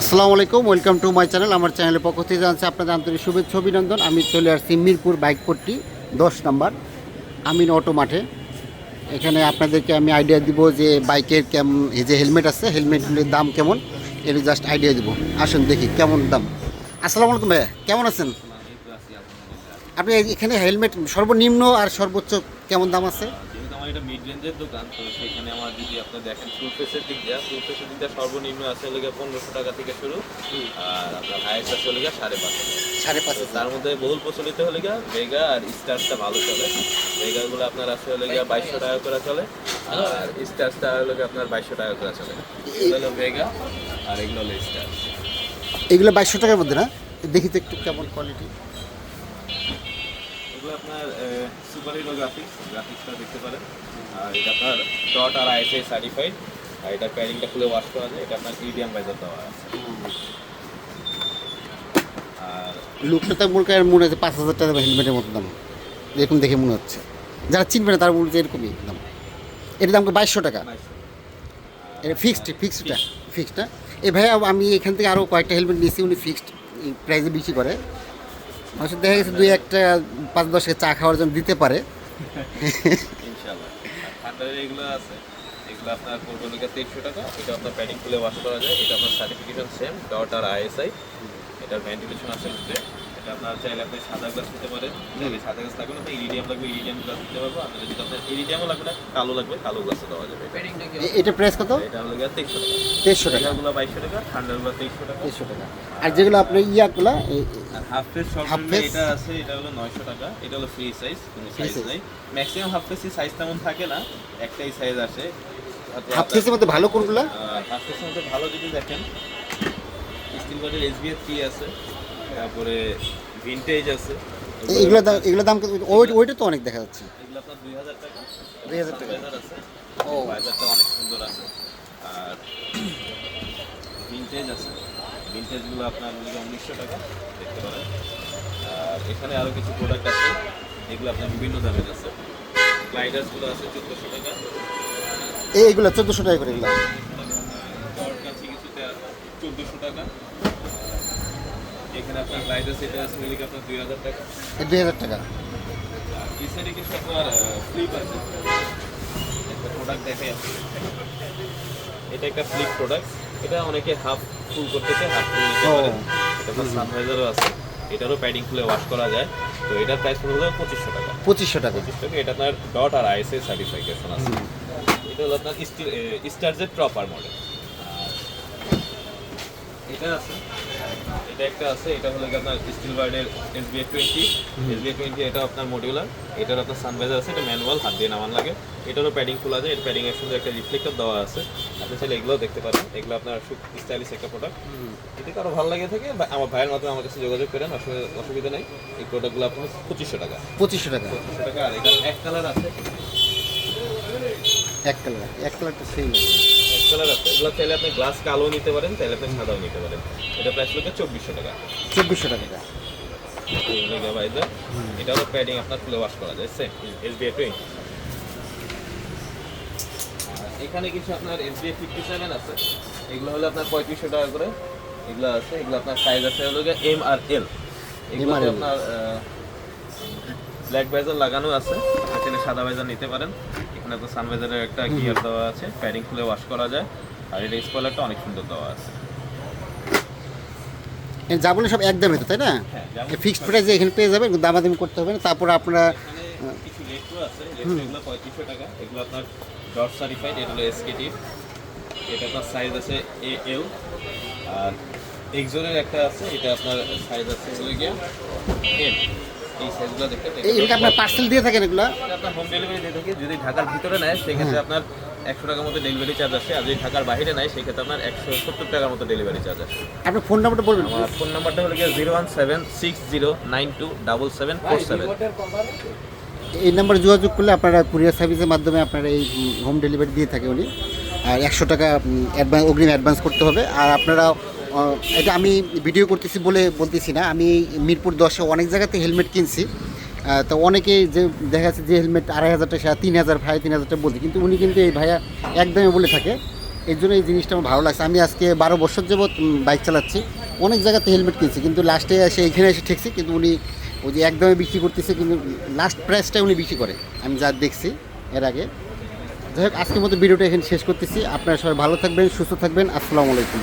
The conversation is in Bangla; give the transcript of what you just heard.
আসসালামু আলাইকুম, ওয়েলকাম টু মাই চ্যানেল। আমার চ্যানেলের পক্ষ থেকে জানছি আপনাদের আন্তরিক শুভেচ্ছা, অভিনন্দন। আমি চলে আসছি মিরপুর বাইক পট্টি দশ নাম্বার, আমিন অটো মাঠে। এখানে আপনাদেরকে আমি আইডিয়া দিব যে বাইকের কেমন এই যে হেলমেট আছে হেলমেটগুলির দাম কেমন, এর জাস্ট আইডিয়া দিব। আসুন দেখি কেমন দাম। আসসালামু আলাইকুম ভাইয়া, কেমন আছেন? আপনি এখানে হেলমেট সর্বনিম্ন আর সর্বোচ্চ কেমন দাম আছে? এটা মিড রেঞ্জের দোকান তো সেখানে আমার যদি আপনি দেখেন ফুল ফেসের দিক দিয়ে ফুল ফেসের দিক দিয়ে সর্বনিম্ন আছে লেগে পনেরোশো টাকা থেকে শুরু। আর আপনার হাইয়েস্ট আছে সাড়ে পাঁচ হাজার। সাড়ে পাঁচ তো হাজার তার মধ্যে বহুল প্রচলিত হলে গিয়া ভেগা আর স্টারটা ভালো চলে। ভেগাগুলো আপনার আছে হলে গিয়া বাইশশো টাকা করে চলে আর স্টারটা হলে গিয়ে আপনার বাইশশো টাকা করে চলে। এগুলো হলো ভেগা আর এগুলো হলো স্টার এগুলো বাইশশো টাকার মধ্যে না? দেখি তো একটু কেমন কোয়ালিটি এগুলো আপনার সুপার হিরো গ্রাফিক্স গ্রাফিক্সটা দেখতে পারেন। আর এটা আপনার ডট আর আইএসআই সার্টিফাইড আর এটা প্যাডিংটা খুলে ওয়াশ করা যায় এটা আপনার ইডিয়াম বাইজার দেওয়া আছে। আর লুকটা তো মনে করেন মনে হচ্ছে পাঁচ হাজার টাকা হেলমেটের মতো দাম। এরকম দেখে মনে হচ্ছে। যারা চিনবে না তারা বলছে এরকমই দাম। এটার দাম বাইশশো টাকা? এটা ফিক্সড ফিক্সডটা ফিক্সডটা এই ভাই আমি এখান থেকে আরও কয়েকটা হেলমেট নিয়েছি উনি ফিক্সড প্রাইসে বিক্রি করে। অবশ্য দেখা গেছে দুই একটা পাঁচ দশকে চা খাওয়ার জন্য দিতে পারে। এগুলো আছে এগুলো আপনার তেইশশো টাকা এটা আপনার প্যাডিং খুলে ওয়াশ করা যায় এটা আপনার সার্টিফিকেশন সেম ডট আর আইএসআই এটার ভেন্টিলেশন আছে এটা আপনার চাইলে আপনি সাদা গ্লাস নিতে পারেন। চাইলে সাদা গ্লাস লাগবে না ইরিডিয়াম লাগবে ইরিডিয়াম গ্লাস পারব। আপনার যদি আপনার ইরিডিয়ামও লাগবে না কালো লাগবে কালো গ্লাসও দেওয়া যাবে। এটা প্রাইস কত? এটা হলো গিয়ে তেইশশো টাকা। দেড়শো টাকা। এটাগুলো বাইশশো টাকা ঠান্ডাগুলো তেইশশো টাকা। টাকা। আর যেগুলো আপনার ইয়াগুলো এই- আর হাফ Half শর্ট এটা আছে এটা হলো নয়শো টাকা। এটা হলো ফ্রি সাইজ কোনো সাইজ নাই। ম্যাক্সিমাম হাফ ফেসি সাইজ তেমন থাকে না একটাই সাইজ আসে। হাফ ফেসের মধ্যে ভালো কোনগুলো? হাফ ফেসের মধ্যে ভালো যদি দেখেন স্টিল বডির এসবিএফ থ্রি আছে তারপরে ভিনটেজ আছে। এগুলো দাম এগুলো দাম কত? ওই ওইটা তো অনেক দেখা যাচ্ছে। এগুলো আপনার দুই হাজার টাকা। 2000 টাকা। আছে। ও। বাজারটা অনেক সুন্দর আছে। আর ভিনটেজ আছে। ভিনটেজগুলো আপনার উনিশশো টাকা। এখানে আরও কিছু প্রোডাক্ট আছে এগুলো আপনার বিভিন্ন দামের আছে। গ্লাইডার্সগুলো আছে চোদ্দোশো টাকা। এই এইগুলো চোদ্দোশো টাকা করে এগুলো। চোদ্দোশো টাকা। এখানে আপনার গ্লাইডার্স এটা আছে মিলিকে আপনার দুই হাজার টাকা? দুই হাজার টাকা। এই সাইডে কিছু আপনার ফ্লিপ আছে। একটা প্রোডাক্ট দেখাই আছে এটা একটা ফ্লিপ প্রোডাক্ট এটা অনেকে হাফ ফুল করতেছে হাফ ফুল নিতে পারে। এটা আপনার সানভাইজারও আছে। এটারও প্যাডিং খুলে ওয়াশ করা যায়। তো এটার প্রাইস পড়বে পঁচিশশো টাকা। পঁচিশশো টাকা। পঁচিশ টাকা। এটা আপনার ডট আর আইএসএ সার্টিফিকেশন আছে। এটা হলো আপনার স্টার স্টারজের প্রপার মডেল এটা আছে। এটা একটা আছে এটা হলো আপনার স্টিল বার্ডের এসবিআই টোয়েন্টি এসবিআই টোয়েন্টি এটা আপনার মডিউলার এটার আপনার সানভাইজার আছে এটা ম্যানুয়াল হাত দিয়ে নামান লাগে। এটারও প্যাডিং খোলা যায় এর প্যাডিং এর সঙ্গে একটা রিফ্লেক্টর দেওয়া আছে। আপনি চাইলে এগুলো দেখতে পারেন এগুলো আপনার স্টাইলিশ একটা প্রোডাক্ট যদি কারও ভালো লাগে থাকে বা আমার ভাইয়ের মাধ্যমে আমার কাছে যোগাযোগ করেন অসুবিধা অসুবিধা নেই। এই প্রোডাক্টগুলো আপনার পঁচিশশো টাকা। পঁচিশশো টাকা। পঁচিশশো টাকা আর এটা এক কালার আছে। এক কালার এক কালারটা সেই কালার আছে এগুলো চাইলে আপনি গ্লাস কালো নিতে পারেন চাইলে আপনি সাদাও নিতে পারেন। এটা প্রাইস লোকে চব্বিশশো টাকা। চব্বিশশো টাকা এটা। হলো প্যাডিং আপনার খুলে ওয়াশ করা যায় সেম এসবিআই টোয়েন্টি এখানে কিছু আপনার এসবিআই ফিফটি সেভেন আছে এগুলো হলো আপনার পঁয়ত্রিশশো টাকা করে। এগুলো আছে এগুলো আপনার সাইজ আছে হলো এম আর এল এগুলো আপনার ব্ল্যাক ভাইজার লাগানো আছে। চাইলে সাদা ভাইজার নিতে পারেন। এখানে তো সানভাইজারের একটা গিয়ার দেওয়া আছে। প্যাডিং খুলে ওয়াশ করা যায়। আর এটা স্পয়লারটা অনেক সুন্দর দেওয়া আছে। যা বলে সব একদমই তো তাই না? হ্যাঁ ফিক্সড প্রাইসে এখানে পেয়ে যাবেন দামাদামি করতে হবে না। তারপর আপনারা কিছু রেট্রো আছে। এগুলো পঁয়ত্রিশশো টাকা। এগুলো আপনার ডট সার্টিফাইড এটা হলো এসকেটি এটা আপনার সাইজ আছে এ এল আর এক্সোনের একটা আছে এটা আপনার সাইজ আছে হলো গিয়া এম এই সাইজগুলো দেখতে এগুলো আপনার পার্সেল দিয়ে থাকেন এগুলো? আপনার হোম ডেলিভারি দিয়ে থাকে। যদি ঢাকার ভিতরে নেয় সেক্ষেত্রে আপনার একশো টাকার মতো ডেলিভারি চার্জ আর যদি ঢাকার বাইরে নেয় সেক্ষেত্রে আপনার একশো সত্তর টাকার মতো ডেলিভারি চার্জ আপনার ফোন নাম্বারটা বলবেন। আমার ফোন নাম্বারটা হলো গিয়ে zero one seven six zero nine two double seven four seven এই নাম্বারে যোগাযোগ করলে আপনারা কুরিয়ার সার্ভিসের মাধ্যমে আপনারা এই হোম ডেলিভারি দিয়ে থাকে উনি। আর একশো টাকা অ্যাডভান্স অগ্রিম অ্যাডভান্স করতে হবে। আর আপনারা এটা আমি ভিডিও করতেছি বলে বলতেছি না। আমি মিরপুর দশে অনেক জায়গাতে হেলমেট কিনছি। তো অনেকে যে দেখা যাচ্ছে যে হেলমেট আড়াই হাজার টাকা, তিন হাজার, ভাই তিন হাজার টাকা বলছে। কিন্তু উনি কিন্তু এই ভাইয়া একদমই বলে থাকে। এর জন্য এই জিনিসটা আমার ভালো লাগছে। আমি আজকে বারো বছর যাবৎ বাইক চালাচ্ছি। অনেক জায়গাতে হেলমেট কিনছি। কিন্তু লাস্টে এসে এখানে এসে ঠেকছি। কিন্তু উনি ওই যে একদমই বিক্রি করতেছে, কিন্তু লাস্ট প্রাইসটা উনি বিক্রি করে। আমি যা দেখছি এর আগে। যাই হোক, আজকের মতো ভিডিওটা এখানে শেষ করতেছি। আপনারা সবাই ভালো থাকবেন, সুস্থ থাকবেন। আসসালামু আলাইকুম।